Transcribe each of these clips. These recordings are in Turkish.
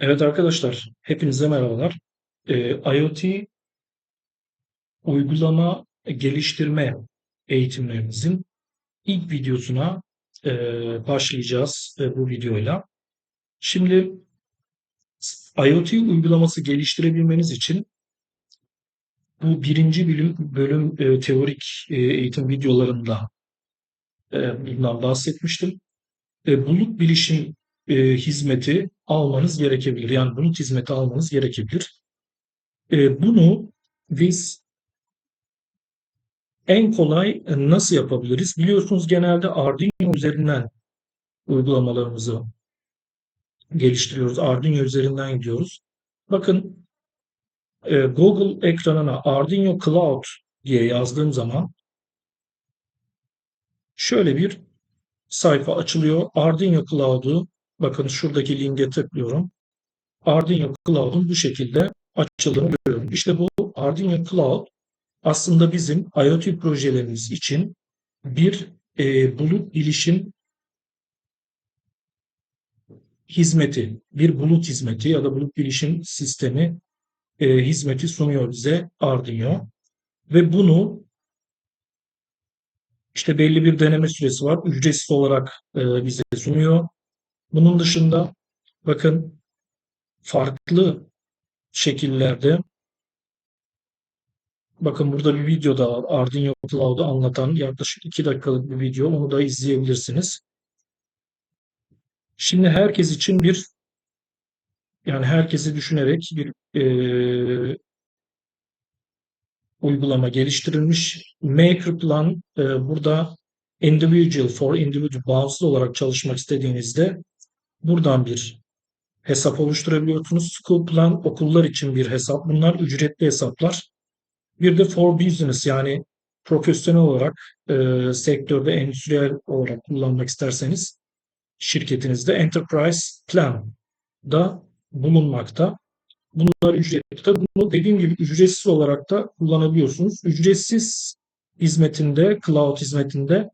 Evet arkadaşlar, hepinize merhabalar. Ee, IoT uygulama geliştirme eğitimlerimizin ilk videosuna e, başlayacağız e, bu videoyla. Şimdi IoT uygulaması geliştirebilmeniz için bu birinci bölüm, bölüm e, teorik e, eğitim videolarında e, bundan bahsetmiştim. E, bulut bilişim e, hizmeti almanız gerekebilir. Yani bulut hizmeti almanız gerekebilir. E, bunu biz en kolay nasıl yapabiliriz? Biliyorsunuz genelde Arduino üzerinden uygulamalarımızı geliştiriyoruz. Arduino üzerinden gidiyoruz. Bakın e, Google ekranına Arduino Cloud diye yazdığım zaman şöyle bir sayfa açılıyor. Arduino Cloud'u bakın şuradaki linke tıklıyorum. Arduino Cloud'un bu şekilde açıldığını görüyorum. İşte bu Arduino Cloud aslında bizim IoT projelerimiz için bir e, bulut bilişim hizmeti, bir bulut hizmeti ya da bulut bilişim sistemi e, hizmeti sunuyor bize Arduino. Ve bunu işte belli bir deneme süresi var. Ücretsiz olarak e, bize sunuyor. Bunun dışında bakın farklı şekillerde Bakın burada bir video da var. Arduino Cloud'u anlatan yaklaşık 2 dakikalık bir video. Onu da izleyebilirsiniz. Şimdi herkes için bir yani herkesi düşünerek bir e, uygulama geliştirilmiş. Maker Plan e, burada individual for individual bağımsız olarak çalışmak istediğinizde buradan bir hesap oluşturabiliyorsunuz. School Plan okullar için bir hesap. Bunlar ücretli hesaplar. Bir de for business yani profesyonel olarak e, sektörde endüstriyel olarak kullanmak isterseniz şirketinizde Enterprise Plan da bulunmakta. Bunlar ücretli. Bunu dediğim gibi ücretsiz olarak da kullanabiliyorsunuz. Ücretsiz hizmetinde, cloud hizmetinde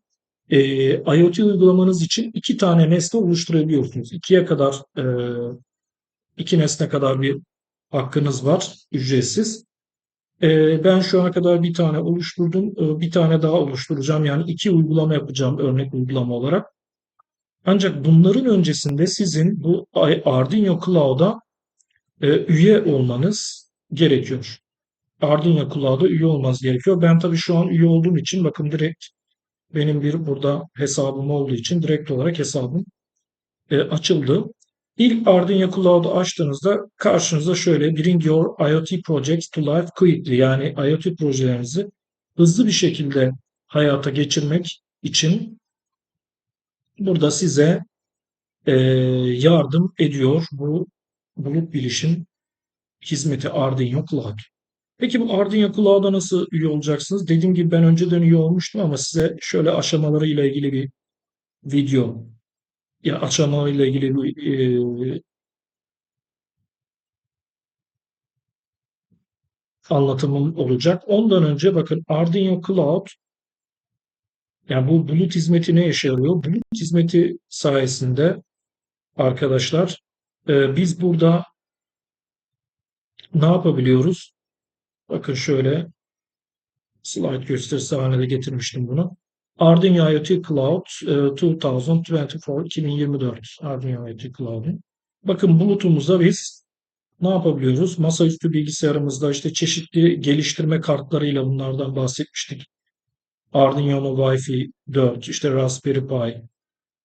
e, IoT uygulamanız için iki tane nesne oluşturabiliyorsunuz. İkiye kadar e, iki nesne kadar bir hakkınız var ücretsiz. Ee, ben şu ana kadar bir tane oluşturdum. Ee, bir tane daha oluşturacağım. Yani iki uygulama yapacağım örnek uygulama olarak. Ancak bunların öncesinde sizin bu Arduino Cloud'a e, üye olmanız gerekiyor. Arduino Cloud'a üye olmanız gerekiyor. Ben tabii şu an üye olduğum için bakın direkt benim bir burada hesabım olduğu için direkt olarak hesabım e, açıldı. İlk Arduino Cloud'u açtığınızda karşınıza şöyle Bring Your IoT Projects to Life Quickly yani IoT projelerinizi hızlı bir şekilde hayata geçirmek için burada size e, yardım ediyor bu bulut bilişim hizmeti Arduino Cloud. Peki bu Arduino Cloud'a nasıl üye olacaksınız? Dediğim gibi ben önceden üye olmuştum ama size şöyle aşamaları ile ilgili bir video ya aşamalarıyla ilgili bir e, anlatımım olacak. Ondan önce bakın Arduino Cloud yani bu bulut hizmeti ne işe yarıyor? Bulut hizmeti sayesinde arkadaşlar e, biz burada ne yapabiliyoruz? Bakın şöyle slide gösterisi haline getirmiştim bunu. Arduino IoT Cloud 2024 2024 Arduino IoT Cloud'un. Bakın bulutumuza biz ne yapabiliyoruz? Masaüstü bilgisayarımızda işte çeşitli geliştirme kartlarıyla bunlardan bahsetmiştik. Arduino Wi-Fi 4, işte Raspberry Pi,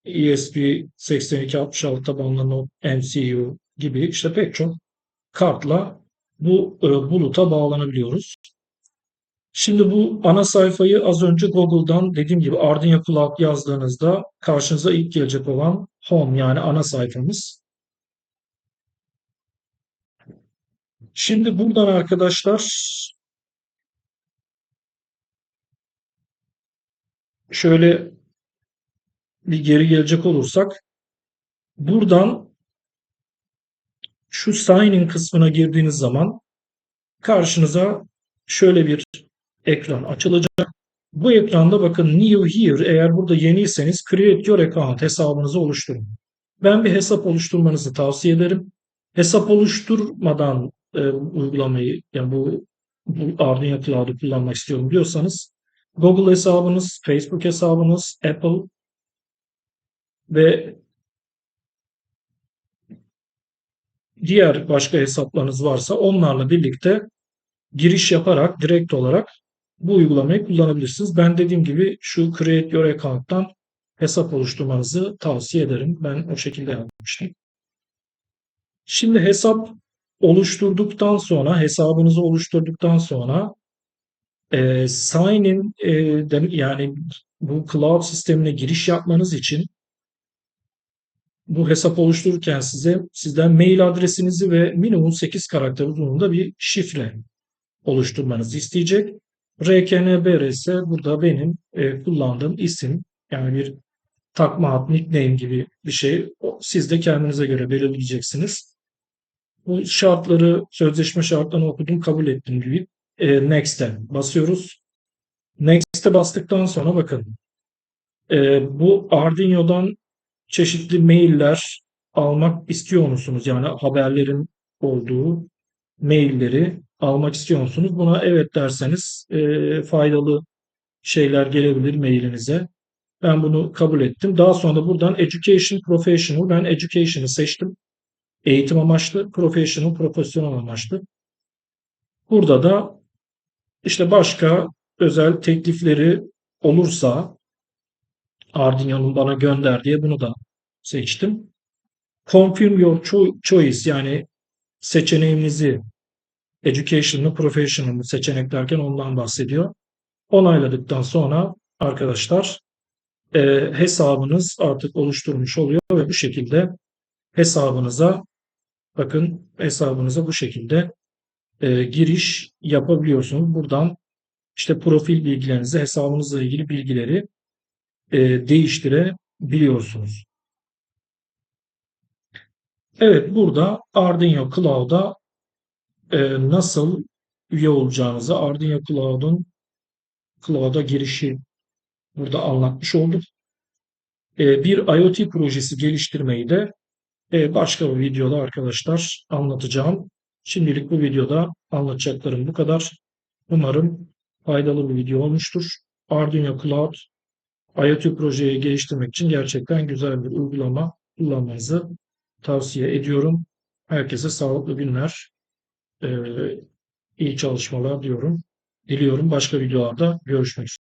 ESP8266 tabanlı MCU gibi işte pek çok kartla bu e, buluta bağlanabiliyoruz. Şimdi bu ana sayfayı az önce Google'dan dediğim gibi Arduino Cloud yazdığınızda karşınıza ilk gelecek olan Home yani ana sayfamız. Şimdi buradan arkadaşlar şöyle bir geri gelecek olursak buradan şu sign in kısmına girdiğiniz zaman karşınıza şöyle bir ekran açılacak. Bu ekranda bakın New Here eğer burada yeniyseniz Create Your Account hesabınızı oluşturun. Ben bir hesap oluşturmanızı tavsiye ederim. hesap oluşturmadan e, uygulamayı yani bu, bu Arduino Cloud'u kullanmak istiyorum diyorsanız Google hesabınız, Facebook hesabınız, Apple ve diğer başka hesaplarınız varsa onlarla birlikte giriş yaparak direkt olarak bu uygulamayı kullanabilirsiniz. Ben dediğim gibi şu Create Your Account'tan hesap oluşturmanızı tavsiye ederim. Ben o şekilde yapmıştım. Şimdi hesap oluşturduktan sonra, hesabınızı oluşturduktan sonra e, sign in e, yani bu cloud sistemine giriş yapmanız için bu hesap oluştururken size sizden mail adresinizi ve minimum 8 karakter uzunluğunda bir şifre oluşturmanızı isteyecek. RKNBR ise burada benim e, kullandığım isim yani bir takma ad, nickname gibi bir şey. Siz de kendinize göre belirleyeceksiniz. Bu şartları, sözleşme şartlarını okudum, kabul ettim gibi. E, Next'e basıyoruz. Next'e bastıktan sonra bakın. E, bu Arduino'dan çeşitli mailler almak istiyor musunuz? Yani haberlerin olduğu mailleri almak istiyor musunuz? Buna evet derseniz e, faydalı şeyler gelebilir mailinize. Ben bunu kabul ettim. Daha sonra da buradan Education Professional. Ben Education'ı seçtim. Eğitim amaçlı, Professional, profesyonel amaçlı. Burada da işte başka özel teklifleri olursa Arduino'nun bana gönder diye bunu da seçtim. Confirm your choice yani seçeneğinizi Education mı Professional mı seçenek derken ondan bahsediyor. Onayladıktan sonra arkadaşlar e, hesabınız artık oluşturmuş oluyor ve bu şekilde hesabınıza bakın hesabınıza bu şekilde e, giriş yapabiliyorsunuz. Buradan işte profil bilgilerinizi, hesabınızla ilgili bilgileri e, değiştirebiliyorsunuz. Evet burada Arduino Cloud'a e, nasıl üye olacağınızı Arduino Cloud'un Cloud'a girişi burada anlatmış olduk. E, bir IoT projesi geliştirmeyi de e, başka bir videoda arkadaşlar anlatacağım. Şimdilik bu videoda anlatacaklarım bu kadar. Umarım faydalı bir video olmuştur. Arduino Cloud IoT projeyi geliştirmek için gerçekten güzel bir uygulama kullanmanızı tavsiye ediyorum. Herkese sağlıklı günler, iyi çalışmalar diyorum. Diliyorum başka videolarda görüşmek üzere.